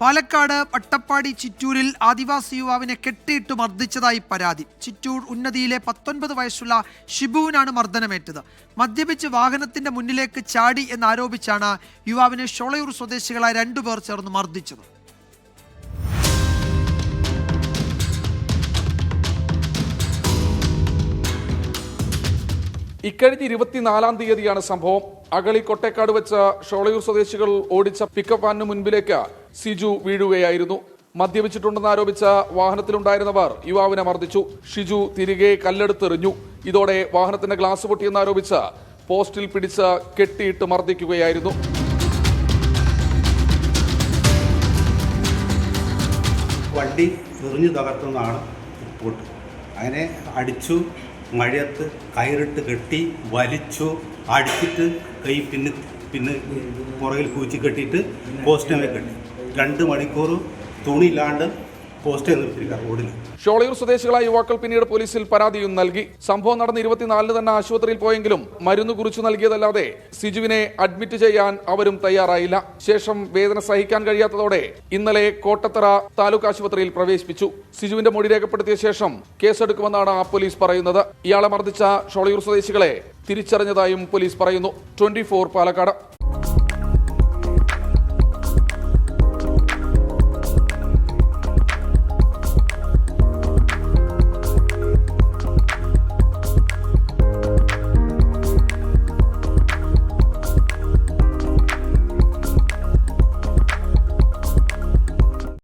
പാലക്കാട് പട്ടപ്പാടി ചിറ്റൂരിൽ ആദിവാസി യുവാവിനെ കെട്ടിയിട്ട് മർദ്ദിച്ചതായി പരാതി. ചിറ്റൂർ ഉന്നതിയിലെ പത്തൊൻപത് വയസ്സുള്ള ഷിബുവിനാണ് മർദ്ദനമേറ്റത്. മദ്യപിച്ച് വാഹനത്തിന്റെ മുന്നിലേക്ക് ചാടി എന്നാരോപിച്ചാണ് യുവാവിനെ ഷോളയൂർ സ്വദേശികളായ രണ്ടുപേർ ചേർന്ന് മർദ്ദിച്ചത്. ഇക്കഴിഞ്ഞ ഇരുപത്തിനാലാം തീയതിയാണ് സംഭവം. അകളി കൊട്ടേക്കാട് വെച്ച ഷോളയൂർ സ്വദേശികൾ ഓടിച്ച പിക്കപ്പ് വാനിന് മുൻപിലേക്ക് സിജു വീഴുകയായിരുന്നു. മദ്യപിച്ചിട്ടുണ്ടെന്ന് ആരോപിച്ച വാഹനത്തിലുണ്ടായിരുന്നവർ യുവാവിനെ മർദ്ദിച്ചു. ഷിജു തിരികെ കല്ലെടുത്തെറിഞ്ഞു. ഇതോടെ വാഹനത്തിന്റെ ഗ്ലാസ് പൊട്ടിയെന്ന് ആരോപിച്ച പോസ്റ്റിൽ പിടിച്ച കെട്ടിയിട്ട് മർദ്ദിക്കുകയായിരുന്നു. വണ്ടി എറിഞ്ഞു തകർത്തുന്നതാണ് റിപ്പോർട്ട്. അങ്ങനെ അടിച്ചു മഴയത്ത് കയറിട്ട് കെട്ടി വലിച്ചു അടിച്ചിട്ട് കൈ പിന്നെ പിന്നെ പുറകിൽ കൂച്ചി കെട്ടിയിട്ട് പോസ്റ്റിനെ കെട്ടി. രണ്ട് മണിക്കൂർ തുണിയില്ലാണ്ട് പോസ്റ്റ് നിർത്തിയിരിക്കുക റോഡിൽ. ഷോളയൂർ സ്വദേശികളായ യുവാക്കൾ പിന്നീട് പോലീസിൽ പരാതിയും നൽകി. സംഭവം നടന്ന ഇരുപത്തിനാലിന് തന്നെ ആശുപത്രിയിൽ പോയെങ്കിലും മരുന്ന് കുറിച്ചു നൽകിയതല്ലാതെ സിജുവിനെ അഡ്മിറ്റ് ചെയ്യാൻ അവരും തയ്യാറായില്ല. ശേഷം വേദന സഹിക്കാൻ കഴിയാത്തതോടെ ഇന്നലെ കോട്ടത്തറ താലൂക്ക് ആശുപത്രിയിൽ പ്രവേശിപ്പിച്ചു. സിജുവിന്റെ മൊഴി രേഖപ്പെടുത്തിയ ശേഷം കേസെടുക്കുമെന്നാണ് ആ പോലീസ് പറയുന്നത്. ഇയാളെ മർദ്ദിച്ച ഷോളയൂർ സ്വദേശികളെ തിരിച്ചറിഞ്ഞതായും പോലീസ് പറയുന്നു. ട്വന്റി പാലക്കാട്.